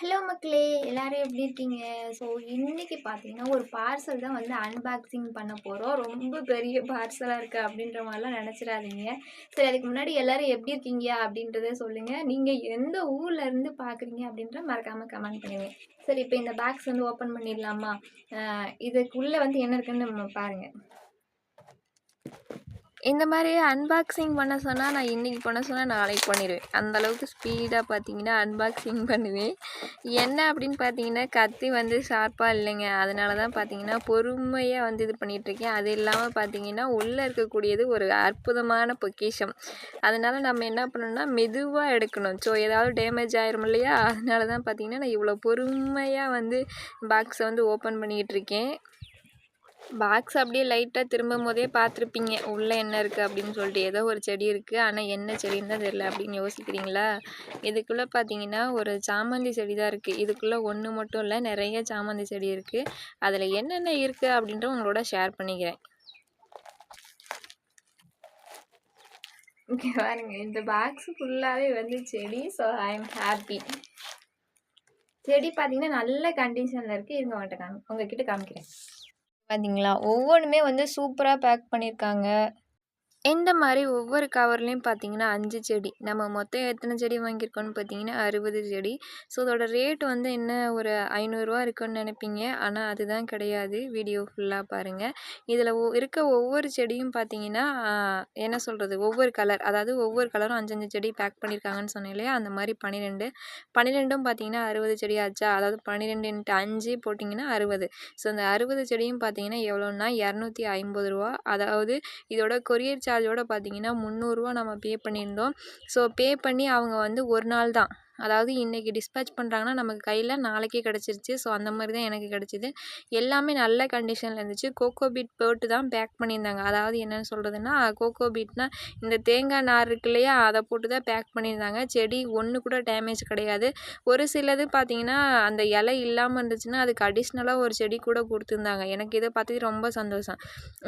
Hello மக்களே எல்லோரும் எப்படி இருக்கீங்க? ஸோ இன்றைக்கி பார்த்தீங்கன்னா ஒரு பார்சல் தான் வந்து அன்பாக்சிங் பண்ண போகிறோம் ரொம்ப பெரிய பார்சலாக இருக்குது அப்படின்ற மாதிரிலாம் நினச்சிடாதீங்க. சரி அதுக்கு முன்னாடி எல்லோரும் எப்படி இருக்கீங்க அப்படின்றத சொல்லுங்கள் நீங்கள் எந்த ஊர்லேருந்து பார்க்குறீங்க அப்படின்ற மறக்காமல் கமெண்ட் பண்ணுங்கள் சரி இப்போ இந்த பாக்ஸ் வந்து ஓப்பன் பண்ணிடலாமா? இதுக்குள்ளே வந்து என்ன இருக்குன்னு நம்ம பாருங்கள் இந்த மாதிரி அன்பாக்சிங் பண்ண சொன்னால் நான் இன்றைக்கி பண்ண சொன்னால் நாளைக்கு பண்ணிடுவேன். அந்த அளவுக்கு ஸ்பீடாக பார்த்தீங்கன்னா அன்பாக்சிங் பண்ணுவேன். என்ன அப்படின்னு பார்த்தீங்கன்னா கத்தி வந்து ஷார்ப்பாக இல்லைங்க. அதனால தான் பார்த்தீங்கன்னா பொறுமையாக வந்து இது பண்ணிகிட்ருக்கேன் அது இல்லாமல் பார்த்தீங்கன்னா உள்ளே இருக்கக்கூடியது ஒரு அற்புதமான பொக்கிஷம். அதனால் நம்ம என்ன பண்ணணும்னா மெதுவாக எடுக்கணும். ஸோ ஏதாவது டேமேஜ் ஆயிரும் இல்லையா? அதனால தான் பார்த்தீங்கன்னா நான் இவ்வளோ பொறுமையாக வந்து பாக்ஸை வந்து ஓப்பன் பண்ணிக்கிட்டு இருக்கேன். பாக்ஸ் அப்படியே லைட்டாக திரும்பும் போதே பார்த்துருப்பீங்க. உள்ளே என்ன இருக்குது அப்படின்னு சொல்லிட்டு. ஏதோ ஒரு செடி இருக்குது ஆனால் என்ன செடின்னு தான் தெரியல அப்படின்னு யோசிக்கிறீங்களா? இதுக்குள்ளே பார்த்தீங்கன்னா ஒரு சாமந்தி செடி தான் இருக்குது இதுக்குள்ளே ஒன்று மட்டும் இல்லை நிறைய சாமந்தி செடி இருக்குது அதில் என்னென்ன இருக்குது அப்படின்ற உங்களோட ஷேர் பண்ணிக்கிறேன். இங்கே பாருங்க. இந்த பாக்ஸ் ஃபுல்லாகவே வந்து செடி. ஸோ ஐ எம் ஹாப்பி செடி பார்த்தீங்கன்னா நல்ல கண்டிஷனில் இருக்குது இருங்க உங்கள்கிட்ட காமி உங்ககிட்ட காமிக்கிறேன். பார்த்தீங்களா ஒவ்வொன்றுமே வந்து சூப்பராக பேக் பண்ணியிருக்காங்க இந்த மாதிரி ஒவ்வொரு கவர்லேயும் பார்த்தீங்கன்னா அஞ்சு செடி. நம்ம மொத்தம் எத்தனை செடி வாங்கியிருக்கோம்னு பார்த்தீங்கன்னா அறுபது செடி. ஸோ அதோட ரேட் வந்து என்ன? ஒரு ஐநூறுரூவா இருக்குன்னு நினைப்பீங்க. ஆனால் அதுதான் கிடையாது. வீடியோ ஃபுல்லாக பாருங்கள் இதில் ஒ இருக்க ஒவ்வொரு செடியும் பார்த்தீங்கன்னா என்ன சொல்கிறது ஒவ்வொரு கலர் அதாவது ஒவ்வொரு கலரும் அஞ்சஞ்சு செடி பேக் பண்ணியிருக்காங்கன்னு சொன்னேன் இல்லையா? அந்த மாதிரி பன்னிரெண்டு. பன்னிரெண்டும் பார்த்தீங்கன்னா அறுபது செடி ஆச்சா? அதாவது பன்னிரெண்டு இன்ட்டு அஞ்சு போட்டிங்கன்னா அறுபது. ஸோ அந்த அறுபது செடியும் பார்த்தீங்கன்னா எவ்வளோன்னா? இரநூத்தி ஐம்பது ரூபா. அதாவது இதோட கொரியர் சார்ஜோடு பார்த்தீங்கன்னா முந்நூறுரூவா நம்ம பே பண்ணியிருந்தோம். ஸோ பே பண்ணி அவங்க வந்து ஒரு நாள் தான் அதாவது இன்றைக்கி டிஸ்பேச் பண்ணுறாங்கன்னா நமக்கு கையில் நாளைக்கே கிடச்சிருச்சு. ஸோ அந்த மாதிரி தான் எனக்கு கிடச்சிது. எல்லாமே நல்ல கண்டிஷனில் இருந்துச்சு. கோகோ பீட் போட்டு தான் பேக் பண்ணியிருந்தாங்க. அதாவது என்னென்னு சொல்கிறதுன்னா கோகோ பீட்னா இந்த தேங்காய் நார் இருக்கு இல்லையா அதை போட்டு தான் பேக் பண்ணியிருந்தாங்க. செடி ஒன்று கூட டேமேஜ் கிடையாது. ஒரு சிலது பார்த்திங்கன்னா அந்த இலை இல்லாமல் இருந்துச்சுன்னா அதுக்கு அடிஷ்னலாக ஒரு செடி கூட கொடுத்துருந்தாங்க. எனக்கு இதை பார்த்து ரொம்ப சந்தோஷம்.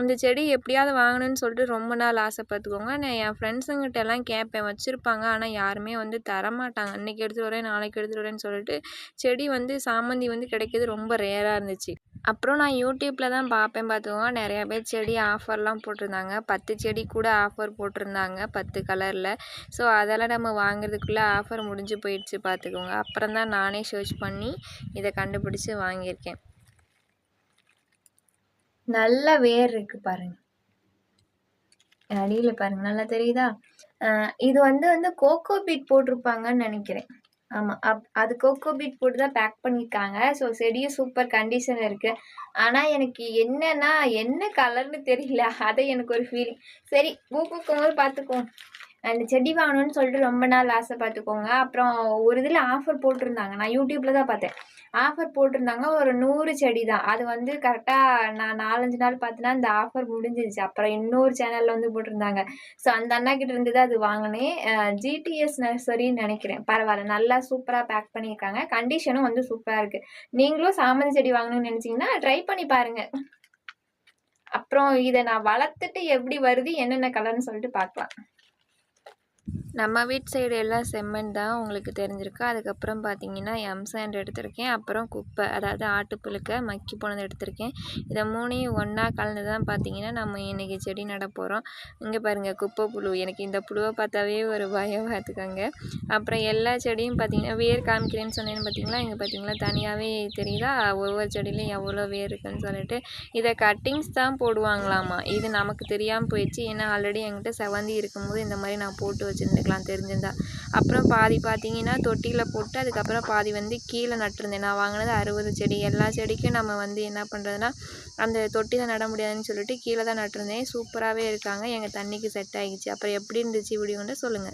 இந்த செடி எப்படியாவது வாங்கணும்னு சொல்லிட்டு ரொம்ப நாள் ஆசைப்பட்டுக்கோங்க. நான் என் ஃப்ரெண்ட்ஸுங்கிட்ட எல்லாம் கேட்பேன். வச்சுருப்பாங்க. ஆனால் யாருமே வந்து தரமாட்டாங்க. இன்றைக்கி எடுத்துகிட்டு வரேன் நாளைக்கு எடுத்துகிட்டு வரேன்னு சொல்லிட்டு செடி வந்து சாமந்தி வந்து கிடைக்கிறது ரொம்ப ரேராக இருந்துச்சு. அப்புறம் நான் யூடியூப்பில் தான் பார்ப்பேன் பார்த்துக்கோங்க. நிறையா பேர் செடி ஆஃபர்லாம் போட்டிருந்தாங்க. பத்து செடி கூட ஆஃபர் போட்டிருந்தாங்க பத்து கலரில் ஸோ அதெல்லாம் நம்ம வாங்குறதுக்குள்ளே ஆஃபர் முடிஞ்சு போயிடுச்சு பார்த்துக்கோங்க. அப்புறம் தான் நானே சர்ச் பண்ணி இதை கண்டுபிடிச்சி வாங்கியிருக்கேன். நல்ல வேர் இருக்குது பாருங்கள் அடியில் பாருங்க நல்லா தெரியுதா? இது வந்து வந்து கோகோ பீட் போட்டிருப்பாங்கன்னு நினைக்கிறேன். ஆமாம் அப் அது கோகோ பீட் போட்டு தான் பேக் பண்ணியிருக்காங்க. ஸோ செடியும் சூப்பர் கண்டிஷன் இருக்குது ஆனால் எனக்கு என்னன்னா என்ன கலர்னு தெரியல. அதை எனக்கு ஒரு ஃபீலிங் சரி பூ பூக்கும் போது பார்த்துக்குவோம் அந்த செடி வாங்கணும்னு சொல்லிட்டு ரொம்ப நாள் ஆசை பார்த்துக்கோங்க அப்புறம் ஒரு இதில் ஆஃபர் போட்டிருந்தாங்க. நான் யூடியூப்பில் தான் பார்த்தேன். ஆஃபர் போட்டிருந்தாங்க. ஒரு நூறு செடி தான் அது வந்து கரெக்டாக நான் நாலஞ்சு நாள் பார்த்தேன்னா அந்த ஆஃபர் முடிஞ்சிருச்சு. அப்புறம் இன்னொரு சேனலில் வந்து போட்டிருந்தாங்க. ஸோ அந்த அண்ணா கிட்ட இருந்து தான் அது வாங்கினேன். ஜிடிஎஸ் நர்சரின்னு நினைக்கிறேன். பரவாயில்ல நல்லா சூப்பராக பேக் பண்ணியிருக்காங்க. கண்டிஷனும் வந்து சூப்பராக இருக்குது நீங்களும் சாமந்தி செடி வாங்கணும்னு நினச்சிங்கன்னா ட்ரை பண்ணி பாருங்கள் அப்புறம் இதை நான் வளர்த்துட்டு எப்படி வருது என்னென்ன கலர்னு சொல்லிட்டு பார்க்கலாம். நம்ம வீட்டு சைடு எல்லாம் செம்மண் தான் உங்களுக்கு தெரிஞ்சிருக்கு. அதுக்கப்புறம் பார்த்தீங்கன்னா எம் சாண்ட் எடுத்திருக்கேன். அப்புறம் குப்பை அதாவது ஆட்டுப்புழுக்க மக்கி போனது எடுத்திருக்கேன். இதை மூணையும் ஒன்றா கலந்து தான் பார்த்தீங்கன்னா நம்ம இன்றைக்கி செடி நட போகிறோம் இங்கே பாருங்கள் குப்பை புழு. எனக்கு இந்த புழுவை பார்த்தாவே ஒரு பயம் பார்த்துக்கோங்க. அப்புறம் எல்லா செடியும் பார்த்தீங்கன்னா வேர் காமிக்கிறேன்னு சொன்னேன்னு பார்த்தீங்களா? இங்கே பார்த்தீங்களா? தனியாகவே தெரியுதா? ஒவ்வொரு செடியிலையும் எவ்வளோ வேர் இருக்குன்னு சொல்லிட்டு. இதை கட்டிங்ஸ் தான் போடுவாங்களாமா? இது நமக்கு தெரியாமல் போயிடுச்சு. ஏன்னா ஆல்ரெடி என்கிட்ட செவந்தி இருக்கும்போது இந்த மாதிரி நான் போட்டு வச்சுருந்துக்கலாம் தெரிஞ்சிருந்தா. அப்புறம் பாதி பார்த்தீங்கன்னா தொட்டியில் போட்டு அதுக்கப்புறம் பாதி வந்து கீழே நட்டிருந்தேன். நான் வாங்கினது அறுபது செடி. எல்லா செடிக்கும் நம்ம வந்து என்ன பண்ணுறதுனா அந்த தொட்டியில் நட முடியாதுன்னு சொல்லிட்டு கீழே தான் நட்டிருந்தேன். சூப்பராகவே இருக்காங்க. எங்கள் தண்ணிக்கு செட் ஆகிடுச்சு அப்புறம் எப்படி இருந்துச்சு வீடியோன்னு சொல்லுங்கள்